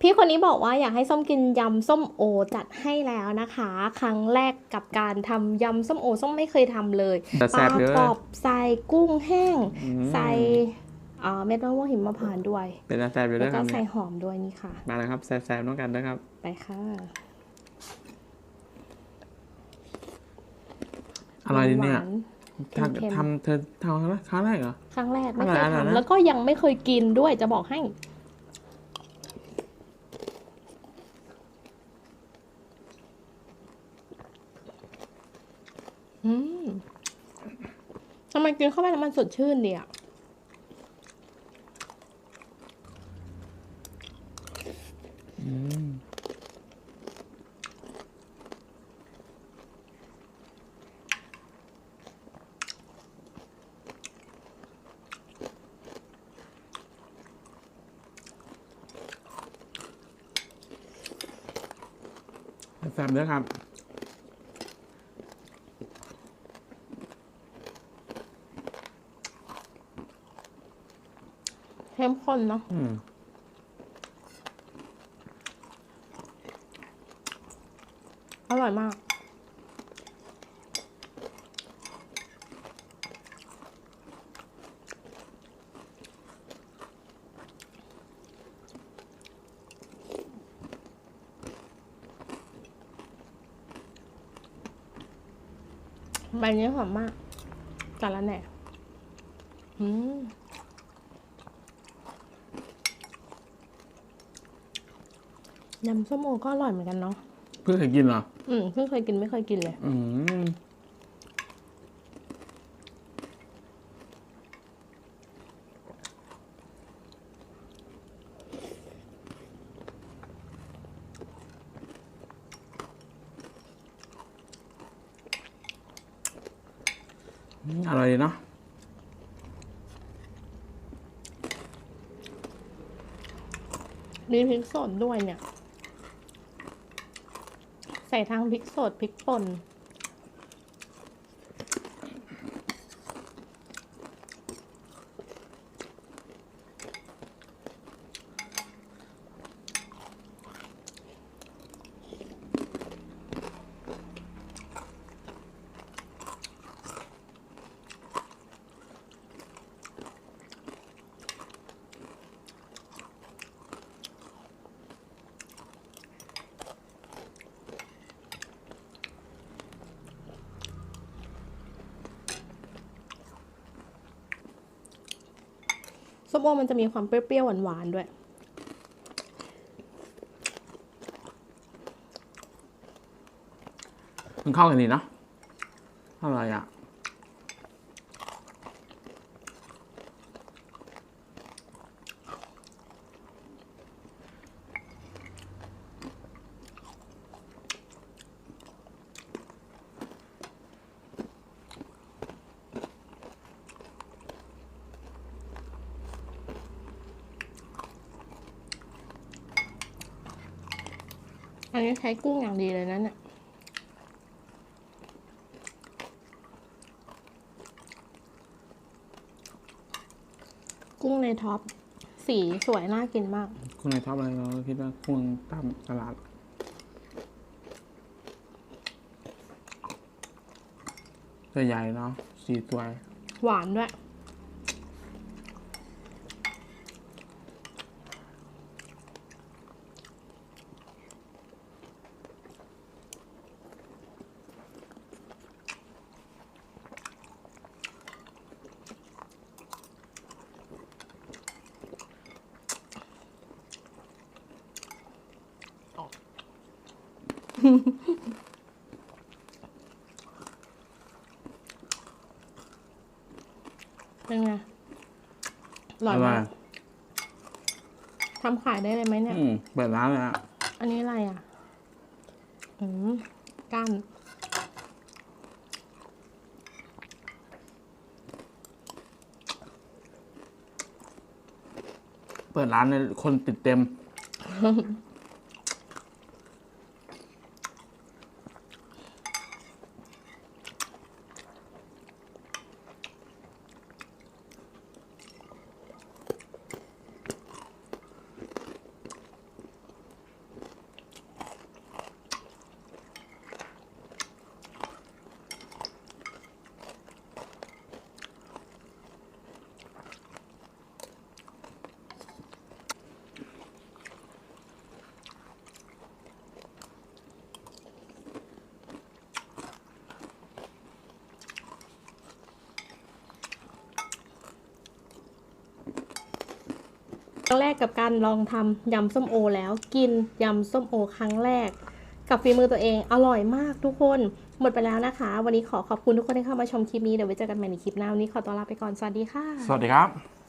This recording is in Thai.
พี่คนนี้บอกว่าอยากให้ส้มกินยำส้มโอจัดให้แล้วนะคะ ครั้งแรกกับการทำยำส้มโอส้มไม่เคยทำเลยแต่ปแซ่ลาบเด้อกรอบใส่กุ้งแห้ง อืม ใส่เอ่อเม็ดมะม่วงหิมพานต์ด้วย เป็นแต่แซ่บอยู่แล้ด้ววยคก็รับใส่เนี่ยหอมด้วยนี่ค่ะ มาแล้วครับแซ่บๆน้องกันนะครับ ไปค่ะ อร่อยดีเนี่ยหวานทำเค็มๆทำเธอทำครั้งแรกครั้งแรกเหรอ ครั้งแรกไม่อเคร่อยยอร่อยนะ ทำแล้วก็ยังไม่เคยกินด้วยจะบอกให้ อืมทำไมกินเข้าไปแล้วมันสดชื่นดีอะอืม แซ่บด้วยครับ เข้มข้นเนาะอืมอร่อยมาก ใบนี้หอมมากจานละแหน่อืม ยำส้มโอก็อร่อยเหมือนกันเนาะเพิ่งเคยกินเหรอ อืมเพิ่งเคยกินไม่เคยกินเลย อืมอืมอร่อยดีเนาะมีพริกสดด้วยเนี่ย ใส่ทั้งพริกสดพริกป่น ส้มโอมันจะมีความเปรี้ยวๆหวานๆด้วย มันเข้ากันดีเนาะอะไรอะ นนี้ใช้กุ้งอย่างดีเลยนะเนี่ยกุ้งในท็อป สีสวยน่ากินมากคุณนายชอบอะไรเราคิดว่าคุณตามตลาด ตัวใหญ่เนาะสีสวย หวานด้วย เป็นไงอร่อยอร่มาอยกทำขายได้เลยไหมเนี่ย อืมเปิดร้านเลยอะอันนี้อะไรอะ อืมก้านเปิดร้านเนี่ยคนติดเต็ม รั้งแรกกับการลองทำยำส้มโอแล้วกินยำส้มโอครั้งแรก กับฝีมือตัวเองอร่อยมากทุกคน หมดไปแล้วนะคะ วันนี้ขอขอบคุณทุกคนที่เข้ามาชมคลิปนี้เดี๋ยวไว้เจอกันใหม่ในคลิปหน้าวันนี้ขอตัวลาไปก่อนสวัสดีค่ะ สวัสดีครับ